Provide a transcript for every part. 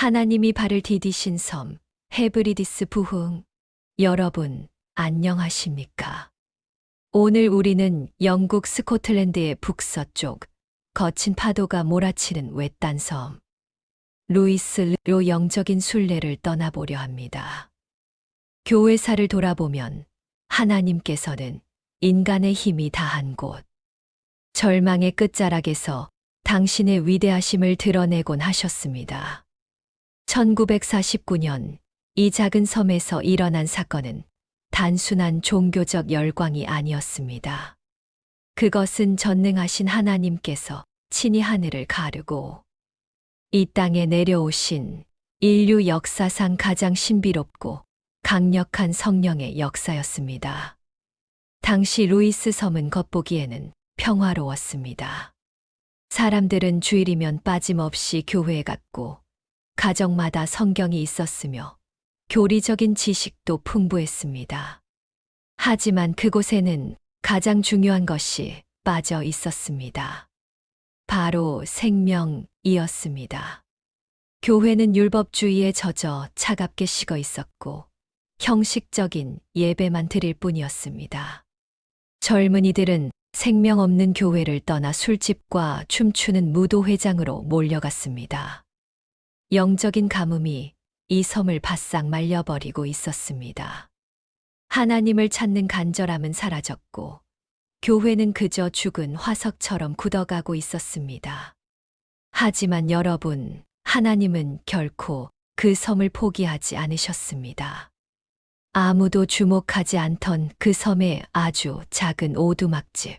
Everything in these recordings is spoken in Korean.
하나님이 발을 디디신 섬, 헤브리디스 부흥. 여러분, 안녕하십니까? 오늘 우리는 영국 스코틀랜드의 북서쪽, 거친 파도가 몰아치는 외딴 섬, 루이스로 영적인 순례를 떠나보려 합니다. 교회사를 돌아보면 하나님께서는 인간의 힘이 다한 곳, 절망의 끝자락에서 당신의 위대하심을 드러내곤 하셨습니다. 1949년 이 작은 섬에서 일어난 사건은 단순한 종교적 열광이 아니었습니다. 그것은 전능하신 하나님께서 친히 하늘을 가르고 이 땅에 내려오신 인류 역사상 가장 신비롭고 강력한 성령의 역사였습니다. 당시 루이스 섬은 겉보기에는 평화로웠습니다. 사람들은 주일이면 빠짐없이 교회에 갔고 가정마다 성경이 있었으며 교리적인 지식도 풍부했습니다. 하지만 그곳에는 가장 중요한 것이 빠져 있었습니다. 바로 생명이었습니다. 교회는 율법주의에 젖어 차갑게 식어 있었고 형식적인 예배만 드릴 뿐이었습니다. 젊은이들은 생명 없는 교회를 떠나 술집과 춤추는 무도회장으로 몰려갔습니다. 영적인 가뭄이 이 섬을 바싹 말려버리고 있었습니다. 하나님을 찾는 간절함은 사라졌고, 교회는 그저 죽은 화석처럼 굳어가고 있었습니다. 하지만 여러분, 하나님은 결코 그 섬을 포기하지 않으셨습니다. 아무도 주목하지 않던 그 섬의 아주 작은 오두막집.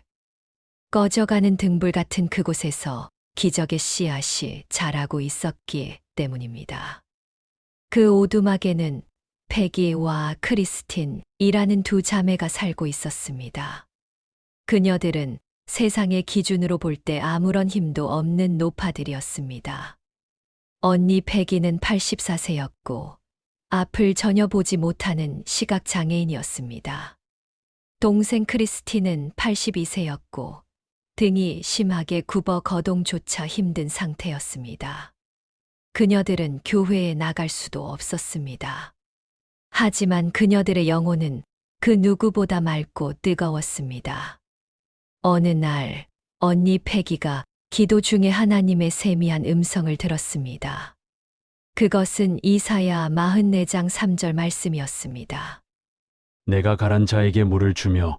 꺼져가는 등불 같은 그곳에서 기적의 씨앗이 자라고 있었기 때문입니다. 그 오두막에는 페기와 크리스틴이라는 두 자매가 살고 있었습니다. 그녀들은 세상의 기준으로 볼 때 아무런 힘도 없는 노파들이었습니다. 언니 페기는 84세였고 앞을 전혀 보지 못하는 시각장애인이었습니다. 동생 크리스틴은 82세였고 등이 심하게 굽어 거동조차 힘든 상태였습니다. 그녀들은 교회에 나갈 수도 없었습니다. 하지만 그녀들의 영혼은 그 누구보다 맑고 뜨거웠습니다. 어느 날, 언니 패기가 기도 중에 하나님의 세미한 음성을 들었습니다. 그것은 이사야 44장 3절 말씀이었습니다. 내가 가란 자에게 물을 주며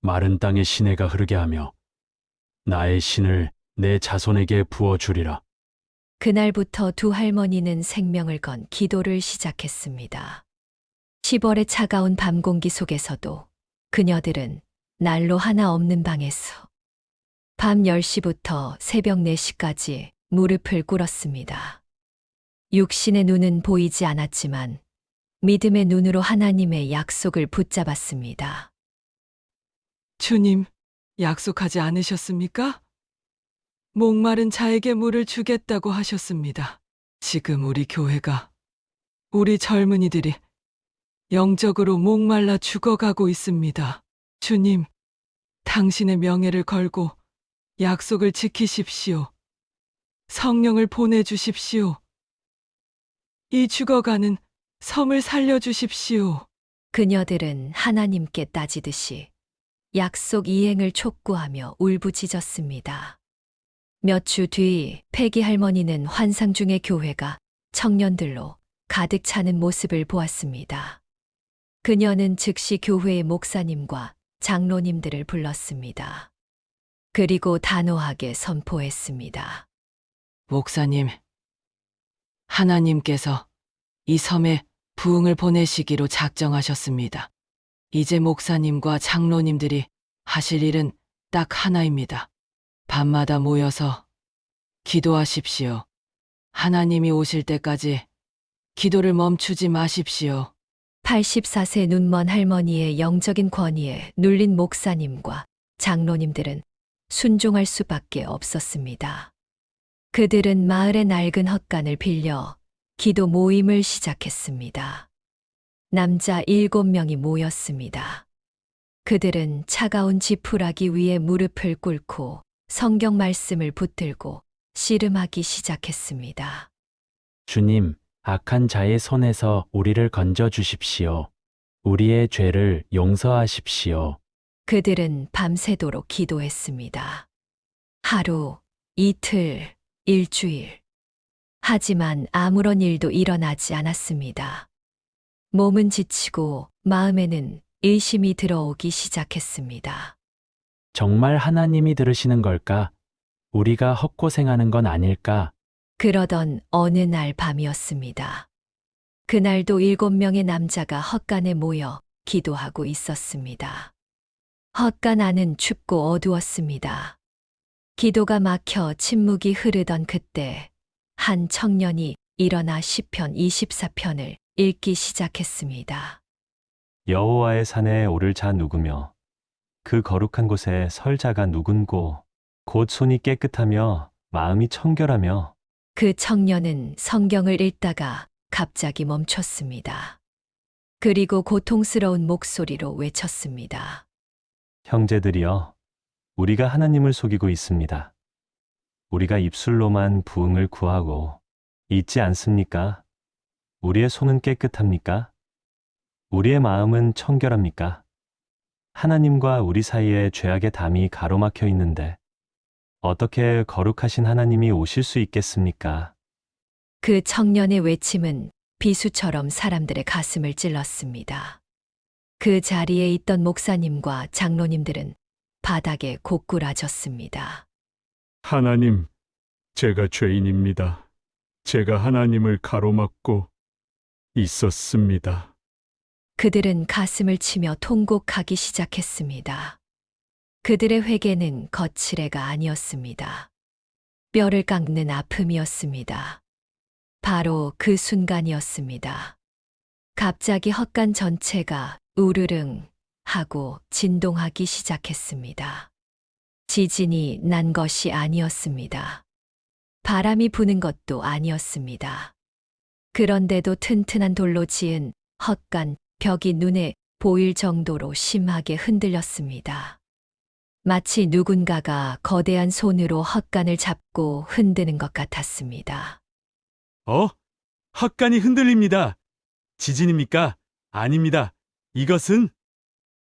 마른 땅에 시내가 흐르게 하며 나의 신을 내 자손에게 부어 주리라. 그날부터 두 할머니는 생명을 건 기도를 시작했습니다. 10월의 차가운 밤 공기 속에서도 그녀들은 난로 하나 없는 방에서 밤 10시부터 새벽 4시까지 무릎을 꿇었습니다. 육신의 눈은 보이지 않았지만 믿음의 눈으로 하나님의 약속을 붙잡았습니다. 주님, 약속하지 않으셨습니까? 목마른 자에게 물을 주겠다고 하셨습니다. 지금 우리 교회가, 우리 젊은이들이 영적으로 목말라 죽어가고 있습니다. 주님, 당신의 명예를 걸고 약속을 지키십시오. 성령을 보내주십시오. 이 죽어가는 섬을 살려주십시오. 그녀들은 하나님께 따지듯이 약속 이행을 촉구하며 울부짖었습니다. 몇 주 뒤 패기 할머니는 환상 중의 교회가 청년들로 가득 차는 모습을 보았습니다. 그녀는 즉시 교회의 목사님과 장로님들을 불렀습니다. 그리고 단호하게 선포했습니다. 목사님, 하나님께서 이 섬에 부흥을 보내시기로 작정하셨습니다. 이제 목사님과 장로님들이 하실 일은 딱 하나입니다. 밤마다 모여서 기도하십시오. 하나님이 오실 때까지 기도를 멈추지 마십시오. 84세 눈먼 할머니의 영적인 권위에 눌린 목사님과 장로님들은 순종할 수밖에 없었습니다. 그들은 마을의 낡은 헛간을 빌려 기도 모임을 시작했습니다. 남자 일곱 명이 모였습니다. 그들은 차가운 지푸라기 위에 무릎을 꿇고 성경 말씀을 붙들고 씨름하기 시작했습니다. 주님, 악한 자의 손에서 우리를 건져 주십시오. 우리의 죄를 용서하십시오. 그들은 밤새도록 기도했습니다. 하루, 이틀, 일주일. 하지만 아무런 일도 일어나지 않았습니다. 몸은 지치고 마음에는 의심이 들어오기 시작했습니다. 정말 하나님이 들으시는 걸까? 우리가 헛고생하는 건 아닐까? 그러던 어느 날 밤이었습니다. 그날도 일곱 명의 남자가 헛간에 모여 기도하고 있었습니다. 헛간 안은 춥고 어두웠습니다. 기도가 막혀 침묵이 흐르던 그때 한 청년이 일어나 시편 24편을 읽기 시작했습니다. 여호와의 산에 오를 자 누구며 그 거룩한 곳에 설 자가 누군고 곧 손이 깨끗하며 마음이 청결하며 그 청년은 성경을 읽다가 갑자기 멈췄습니다. 그리고 고통스러운 목소리로 외쳤습니다. 형제들이여 우리가 하나님을 속이고 있습니다. 우리가 입술로만 부흥을 구하고 있지 않습니까? 우리의 손은 깨끗합니까? 우리의 마음은 청결합니까? 하나님과 우리 사이에 죄악의 담이 가로막혀 있는데 어떻게 거룩하신 하나님이 오실 수 있겠습니까? 그 청년의 외침은 비수처럼 사람들의 가슴을 찔렀습니다. 그 자리에 있던 목사님과 장로님들은 바닥에 고꾸라졌습니다. 하나님, 제가 죄인입니다. 제가 하나님을 가로막고 있었습니다. 그들은 가슴을 치며 통곡하기 시작했습니다. 그들의 회개는 거칠애가 아니었습니다. 뼈를 깎는 아픔이었습니다. 바로 그 순간이었습니다. 갑자기 헛간 전체가 우르릉 하고 진동하기 시작했습니다. 지진이 난 것이 아니었습니다. 바람이 부는 것도 아니었습니다. 그런데도 튼튼한 돌로 지은 헛간 벽이 눈에 보일 정도로 심하게 흔들렸습니다. 마치 누군가가 거대한 손으로 헛간을 잡고 흔드는 것 같았습니다. 어? 헛간이 흔들립니다. 지진입니까? 아닙니다. 이것은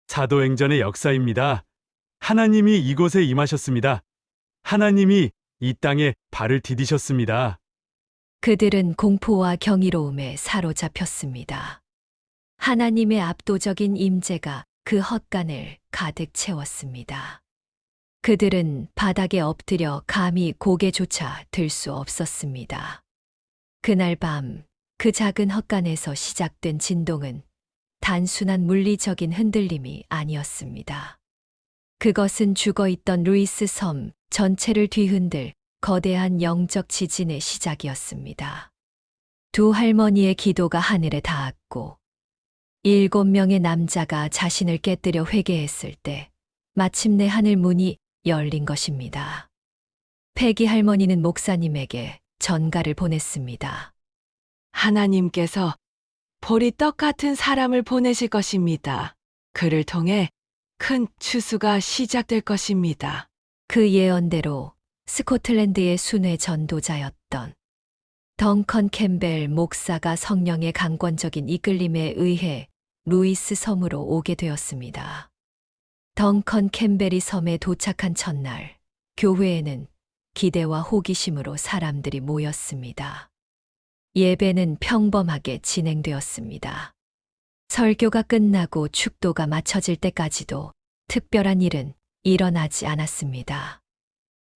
사도행전의 역사입니다. 하나님이 이곳에 임하셨습니다. 하나님이 이 땅에 발을 디디셨습니다. 그들은 공포와 경이로움에 사로잡혔습니다. 하나님의 압도적인 임재가 그 헛간을 가득 채웠습니다. 그들은 바닥에 엎드려 감히 고개조차 들 수 없었습니다. 그날 밤 그 작은 헛간에서 시작된 진동은 단순한 물리적인 흔들림이 아니었습니다. 그것은 죽어 있던 루이스 섬 전체를 뒤흔들 거대한 영적 지진의 시작이었습니다. 두 할머니의 기도가 하늘에 닿았고, 일곱 명의 남자가 자신을 깨뜨려 회개했을 때, 마침내 하늘 문이 열린 것입니다. 패기 할머니는 목사님에게 전가를 보냈습니다. 하나님께서 보리 떡 같은 사람을 보내실 것입니다. 그를 통해 큰 추수가 시작될 것입니다. 그 예언대로 스코틀랜드의 순회 전도자였던 덩컨 캠벨 목사가 성령의 강권적인 이끌림에 의해 루이스 섬으로 오게 되었습니다. 덩컨 캠벨이 섬에 도착한 첫날, 교회에는 기대와 호기심으로 사람들이 모였습니다. 예배는 평범하게 진행되었습니다. 설교가 끝나고 축도가 마쳐질 때까지도 특별한 일은 일어나지 않았습니다.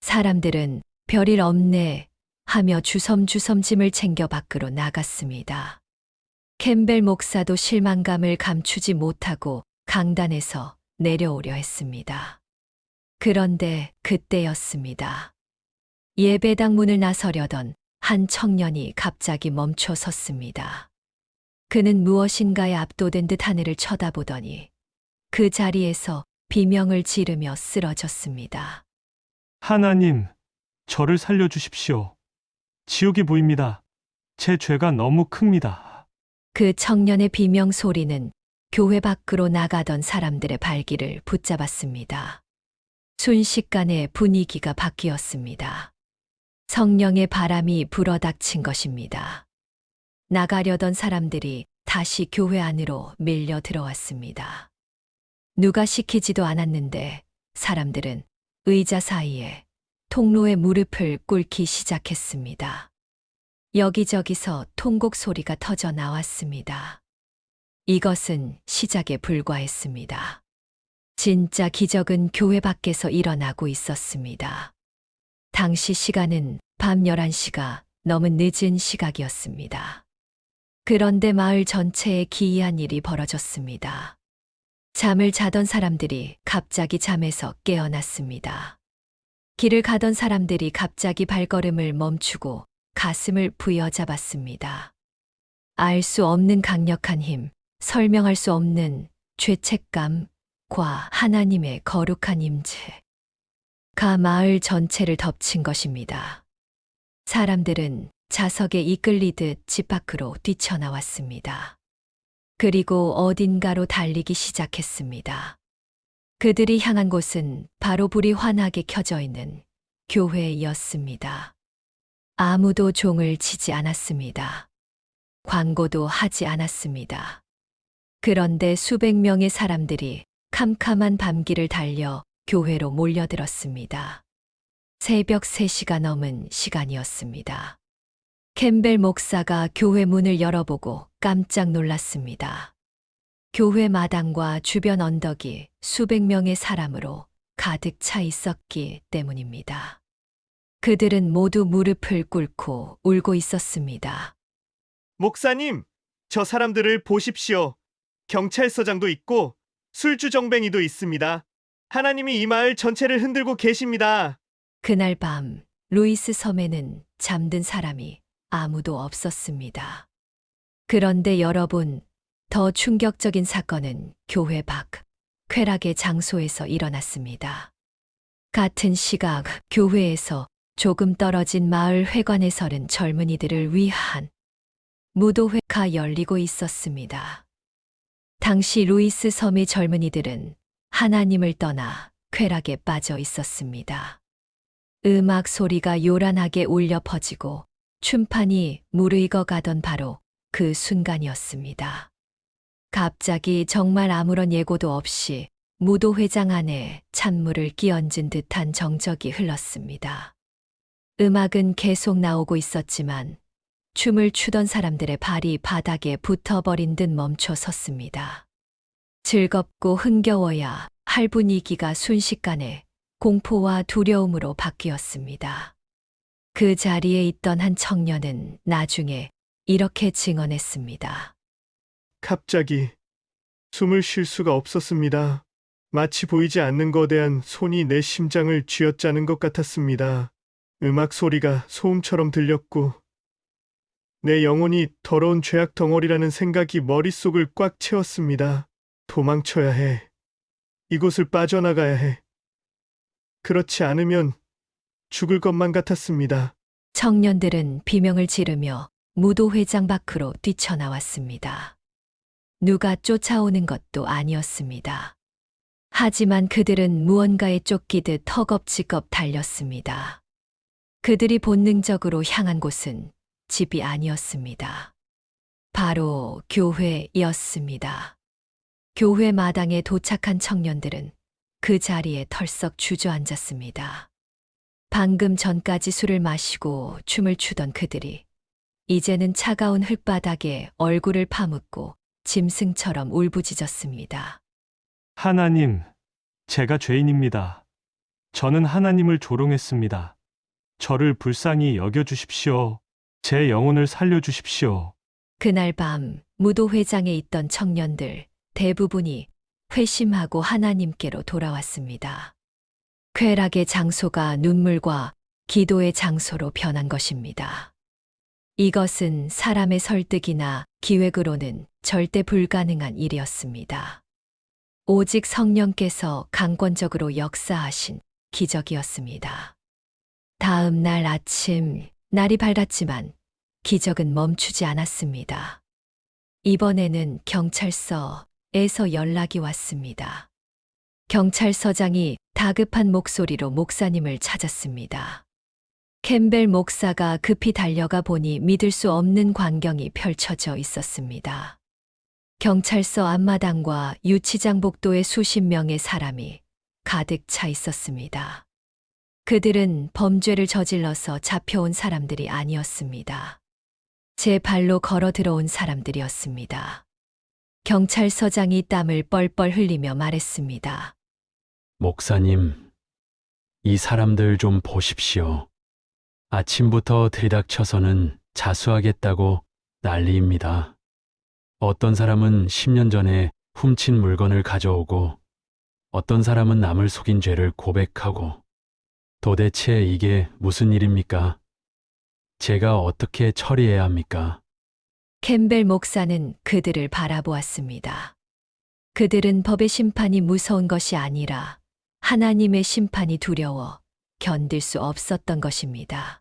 사람들은 별일 없네 하며 주섬주섬 짐을 챙겨 밖으로 나갔습니다. 캠벨 목사도 실망감을 감추지 못하고 강단에서 내려오려 했습니다. 그런데 그때였습니다. 예배당 문을 나서려던 한 청년이 갑자기 멈춰 섰습니다. 그는 무엇인가에 압도된 듯 하늘을 쳐다보더니 그 자리에서 비명을 지르며 쓰러졌습니다. 하나님, 저를 살려주십시오. 지옥이 보입니다. 제 죄가 너무 큽니다. 그 청년의 비명 소리는 교회 밖으로 나가던 사람들의 발길을 붙잡았습니다. 순식간에 분위기가 바뀌었습니다. 성령의 바람이 불어닥친 것입니다. 나가려던 사람들이 다시 교회 안으로 밀려 들어왔습니다. 누가 시키지도 않았는데 사람들은 의자 사이에 통로에 무릎을 꿇기 시작했습니다. 여기저기서 통곡 소리가 터져 나왔습니다. 이것은 시작에 불과했습니다. 진짜 기적은 교회 밖에서 일어나고 있었습니다. 당시 시간은 밤 11시가 넘은 늦은 시각이었습니다. 그런데 마을 전체에 기이한 일이 벌어졌습니다. 잠을 자던 사람들이 갑자기 잠에서 깨어났습니다. 길을 가던 사람들이 갑자기 발걸음을 멈추고 가슴을 부여잡았습니다. 알 수 없는 강력한 힘, 설명할 수 없는 죄책감과 하나님의 거룩한 임재. 가 마을 전체를 덮친 것입니다. 사람들은 자석에 이끌리듯 집 밖으로 뛰쳐나왔습니다. 그리고 어딘가로 달리기 시작했습니다. 그들이 향한 곳은 바로 불이 환하게 켜져 있는 교회였습니다. 아무도 종을 치지 않았습니다. 광고도 하지 않았습니다. 그런데 수백 명의 사람들이 캄캄한 밤길을 달려 교회로 몰려들었습니다. 새벽 3시가 넘은 시간이었습니다. 캠벨 목사가 교회 문을 열어보고 깜짝 놀랐습니다. 교회 마당과 주변 언덕이 수백 명의 사람으로 가득 차 있었기 때문입니다. 그들은 모두 무릎을 꿇고 울고 있었습니다. 목사님, 저 사람들을 보십시오. 경찰서장도 있고 술주정뱅이도 있습니다. 하나님이 이 마을 전체를 흔들고 계십니다. 그날 밤 루이스 섬에는 잠든 사람이 아무도 없었습니다. 그런데 여러분, 더 충격적인 사건은 교회 밖 쾌락의 장소에서 일어났습니다. 같은 시각 교회에서 조금 떨어진 마을 회관에 서른 젊은이들을 위한 무도회가 열리고 있었습니다. 당시 루이스 섬의 젊은이들은 하나님을 떠나 쾌락에 빠져 있었습니다. 음악 소리가 요란하게 울려 퍼지고 춤판이 무르익어 가던 바로 그 순간이었습니다. 갑자기 정말 아무런 예고도 없이 무도회장 안에 찬물을 끼얹은 듯한 정적이 흘렀습니다. 음악은 계속 나오고 있었지만 춤을 추던 사람들의 발이 바닥에 붙어버린 듯 멈춰 섰습니다. 즐겁고 흥겨워야 할 분위기가 순식간에 공포와 두려움으로 바뀌었습니다. 그 자리에 있던 한 청년은 나중에 이렇게 증언했습니다. 갑자기 숨을 쉴 수가 없었습니다. 마치 보이지 않는 거대한 손이 내 심장을 쥐어짜는 것 같았습니다. 음악 소리가 소음처럼 들렸고 내 영혼이 더러운 죄악 덩어리라는 생각이 머릿속을 꽉 채웠습니다. 도망쳐야 해. 이곳을 빠져나가야 해. 그렇지 않으면 죽을 것만 같았습니다. 청년들은 비명을 지르며 무도회장 밖으로 뛰쳐나왔습니다. 누가 쫓아오는 것도 아니었습니다. 하지만 그들은 무언가에 쫓기듯 허겁지겁 달렸습니다. 그들이 본능적으로 향한 곳은 집이 아니었습니다. 바로 교회였습니다. 교회 마당에 도착한 청년들은 그 자리에 털썩 주저앉았습니다. 방금 전까지 술을 마시고 춤을 추던 그들이 이제는 차가운 흙바닥에 얼굴을 파묻고 짐승처럼 울부짖었습니다. 하나님, 제가 죄인입니다. 저는 하나님을 조롱했습니다. 저를 불쌍히 여겨주십시오. 제 영혼을 살려주십시오. 그날 밤 무도회장에 있던 청년들 대부분이 회심하고 하나님께로 돌아왔습니다. 쾌락의 장소가 눈물과 기도의 장소로 변한 것입니다. 이것은 사람의 설득이나 기획으로는 절대 불가능한 일이었습니다. 오직 성령께서 강권적으로 역사하신 기적이었습니다. 다음 날 아침, 날이 밝았지만 기적은 멈추지 않았습니다. 이번에는 경찰서에서 연락이 왔습니다. 경찰서장이 다급한 목소리로 목사님을 찾았습니다. 캠벨 목사가 급히 달려가 보니 믿을 수 없는 광경이 펼쳐져 있었습니다. 경찰서 앞마당과 유치장 복도에 수십 명의 사람이 가득 차 있었습니다. 그들은 범죄를 저질러서 잡혀온 사람들이 아니었습니다. 제 발로 걸어 들어온 사람들이었습니다. 경찰서장이 땀을 뻘뻘 흘리며 말했습니다. 목사님, 이 사람들 좀 보십시오. 아침부터 들이닥쳐서는 자수하겠다고 난리입니다. 어떤 사람은 10년 전에 훔친 물건을 가져오고, 어떤 사람은 남을 속인 죄를 고백하고, 도대체 이게 무슨 일입니까? 제가 어떻게 처리해야 합니까? 캠벨 목사는 그들을 바라보았습니다. 그들은 법의 심판이 무서운 것이 아니라 하나님의 심판이 두려워 견딜 수 없었던 것입니다.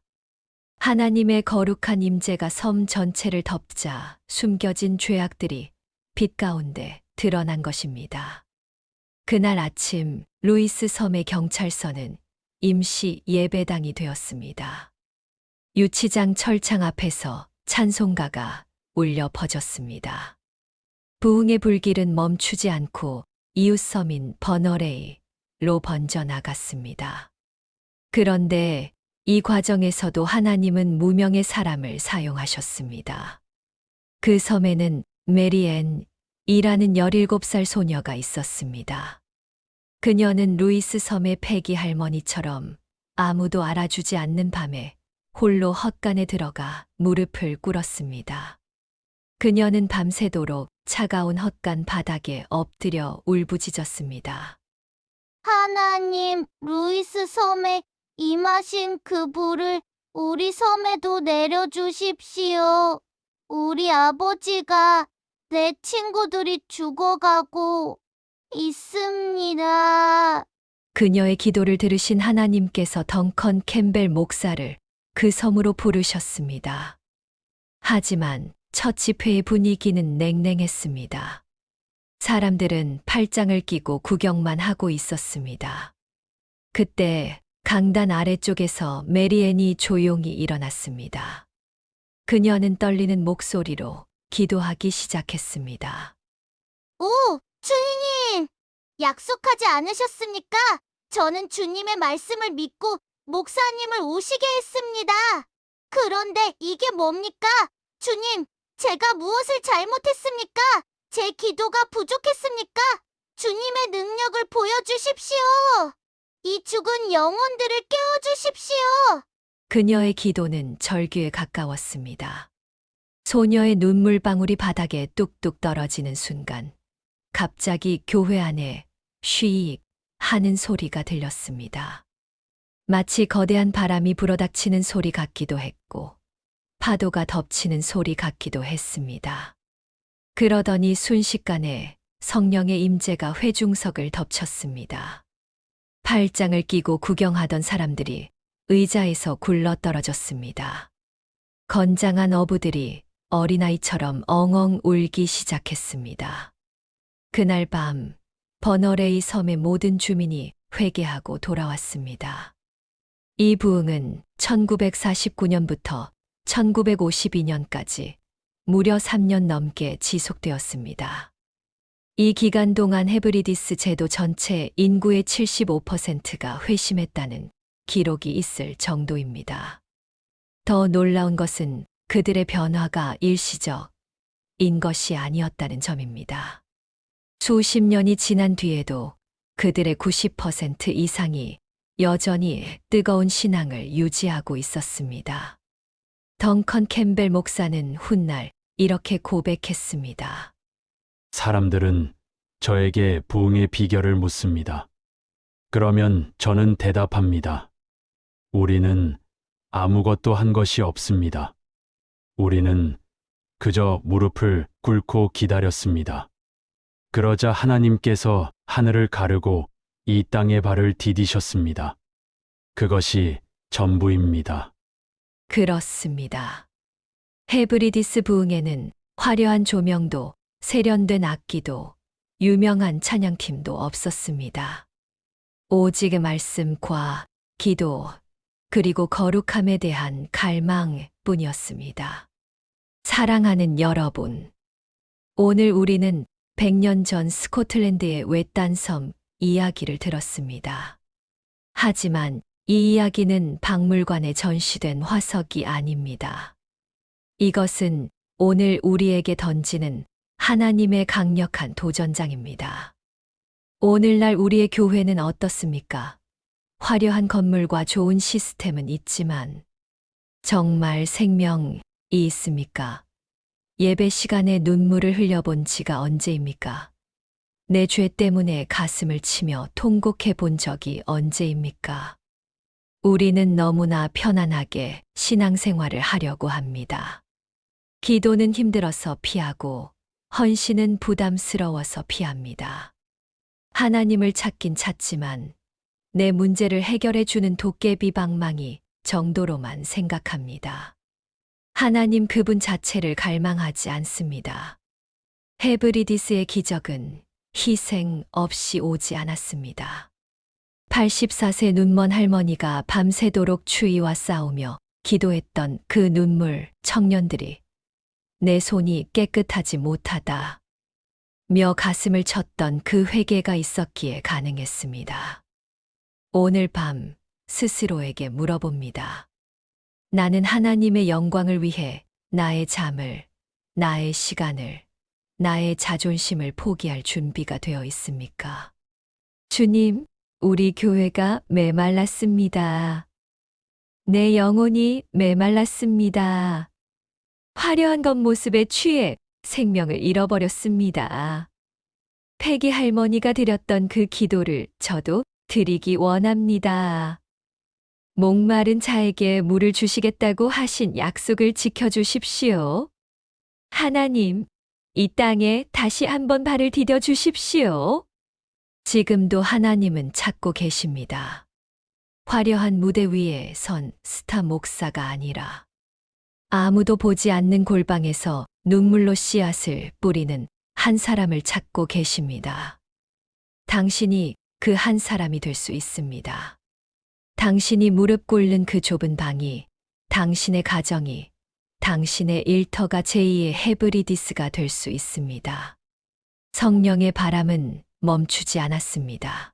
하나님의 거룩한 임재가 섬 전체를 덮자 숨겨진 죄악들이 빛 가운데 드러난 것입니다. 그날 아침 루이스 섬의 경찰서는 임시 예배당이 되었습니다. 유치장 철창 앞에서 찬송가가 울려 퍼졌습니다. 부흥의 불길은 멈추지 않고 이웃 섬인 버너레이로 번져 나갔습니다. 그런데 이 과정에서도 하나님은 무명의 사람을 사용하셨습니다. 그 섬에는 메리앤이라는 17살 소녀가 있었습니다. 그녀는 루이스 섬의 패기 할머니처럼 아무도 알아주지 않는 밤에 홀로 헛간에 들어가 무릎을 꿇었습니다. 그녀는 밤새도록 차가운 헛간 바닥에 엎드려 울부짖었습니다. 하나님, 루이스 섬에 임하신 그 불을 우리 섬에도 내려주십시오. 우리 아버지가 내 친구들이 죽어가고 있습니다. 그녀의 기도를 들으신 하나님께서 덩컨 캠벨 목사를 그 섬으로 부르셨습니다. 하지만 첫 집회의 분위기는 냉랭했습니다. 사람들은 팔짱을 끼고 구경만 하고 있었습니다. 그때 강단 아래쪽에서 메리앤이 조용히 일어났습니다. 그녀는 떨리는 목소리로 기도하기 시작했습니다. 오, 주님! 약속하지 않으셨습니까? 저는 주님의 말씀을 믿고 목사님을 오시게 했습니다. 그런데 이게 뭡니까? 주님, 제가 무엇을 잘못했습니까? 제 기도가 부족했습니까? 주님의 능력을 보여주십시오. 이 죽은 영혼들을 깨워주십시오. 그녀의 기도는 절규에 가까웠습니다. 소녀의 눈물방울이 바닥에 뚝뚝 떨어지는 순간, 갑자기 교회 안에 쉬익 하는 소리가 들렸습니다. 마치 거대한 바람이 불어닥치는 소리 같기도 했고, 파도가 덮치는 소리 같기도 했습니다. 그러더니 순식간에 성령의 임재가 회중석을 덮쳤습니다. 팔짱을 끼고 구경하던 사람들이 의자에서 굴러 떨어졌습니다. 건장한 어부들이 어린아이처럼 엉엉 울기 시작했습니다. 그날 밤 버너레이 섬의 모든 주민이 회개하고 돌아왔습니다. 이 부흥은 1949년부터 1952년까지 무려 3년 넘게 지속되었습니다. 이 기간 동안 헤브리디스 제도 전체 인구의 75%가 회심했다는 기록이 있을 정도입니다. 더 놀라운 것은 그들의 변화가 일시적 인 것이 아니었다는 점입니다. 수십 년이 지난 뒤에도 그들의 90% 이상이 여전히 뜨거운 신앙을 유지하고 있었습니다. 덩컨 캠벨 목사는 훗날 이렇게 고백했습니다. 사람들은 저에게 부흥의 비결을 묻습니다. 그러면 저는 대답합니다. 우리는 아무것도 한 것이 없습니다. 우리는 그저 무릎을 꿇고 기다렸습니다. 그러자 하나님께서 하늘을 가르고 이 땅의 발을 디디셨습니다. 그것이 전부입니다. 그렇습니다. 헤브리디스 부흥에는 화려한 조명도 세련된 악기도 유명한 찬양팀도 없었습니다. 오직의 말씀과 기도 그리고 거룩함에 대한 갈망 뿐이었습니다. 사랑하는 여러분. 오늘 우리는 100년 전 스코틀랜드의 외딴 섬 이야기를 들었습니다. 하지만 이 이야기는 박물관에 전시된 화석이 아닙니다. 이것은 오늘 우리에게 던지는 하나님의 강력한 도전장입니다. 오늘날 우리의 교회는 어떻습니까? 화려한 건물과 좋은 시스템은 있지만 정말 생명이 있습니까? 예배 시간에 눈물을 흘려본 지가 언제입니까? 내 죄 때문에 가슴을 치며 통곡해 본 적이 언제입니까? 우리는 너무나 편안하게 신앙생활을 하려고 합니다. 기도는 힘들어서 피하고 헌신은 부담스러워서 피합니다. 하나님을 찾긴 찾지만 내 문제를 해결해 주는 도깨비 방망이 정도로만 생각합니다. 하나님 그분 자체를 갈망하지 않습니다. 헤브리디스의 기적은 희생 없이 오지 않았습니다. 84세 눈먼 할머니가 밤새도록 추위와 싸우며 기도했던 그 눈물 청년들이 내 손이 깨끗하지 못하다. 며 가슴을 쳤던 그 회개가 있었기에 가능했습니다. 오늘 밤 스스로에게 물어봅니다. 나는 하나님의 영광을 위해 나의 잠을, 나의 시간을, 나의 자존심을 포기할 준비가 되어 있습니까? 주님, 우리 교회가 메말랐습니다. 내 영혼이 메말랐습니다. 화려한 겉모습에 취해 생명을 잃어버렸습니다. 패기 할머니가 드렸던 그 기도를 저도 드리기 원합니다. 목마른 자에게 물을 주시겠다고 하신 약속을 지켜주십시오. 하나님, 이 땅에 다시 한번 발을 디뎌 주십시오. 지금도 하나님은 찾고 계십니다. 화려한 무대 위에 선 스타 목사가 아니라 아무도 보지 않는 골방에서 눈물로 씨앗을 뿌리는 한 사람을 찾고 계십니다. 당신이 그 한 사람이 될 수 있습니다. 당신이 무릎 꿇는 그 좁은 방이 당신의 가정이 당신의 일터가 제2의 헤브리디스가 될 수 있습니다. 성령의 바람은 멈추지 않았습니다.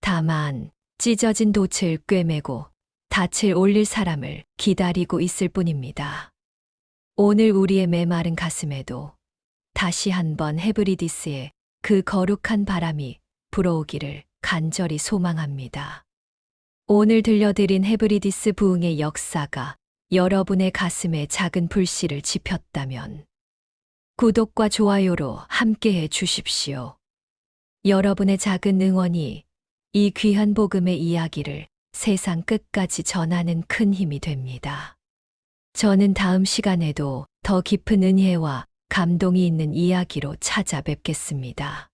다만 찢어진 돛을 꿰매고 닻을 올릴 사람을 기다리고 있을 뿐입니다. 오늘 우리의 메마른 가슴에도 다시 한번 헤브리디스의 그 거룩한 바람이 불어오기를 간절히 소망합니다. 오늘 들려드린 헤브리디스 부흥의 역사가 여러분의 가슴에 작은 불씨를 지폈다면 구독과 좋아요로 함께해 주십시오. 여러분의 작은 응원이 이 귀한 복음의 이야기를 세상 끝까지 전하는 큰 힘이 됩니다. 저는 다음 시간에도 더 깊은 은혜와 감동이 있는 이야기로 찾아뵙겠습니다.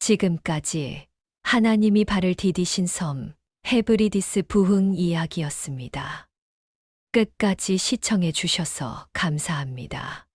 지금까지 하나님이 발을 디디신 섬 헤브리디스 부흥 이야기였습니다. 끝까지 시청해 주셔서 감사합니다.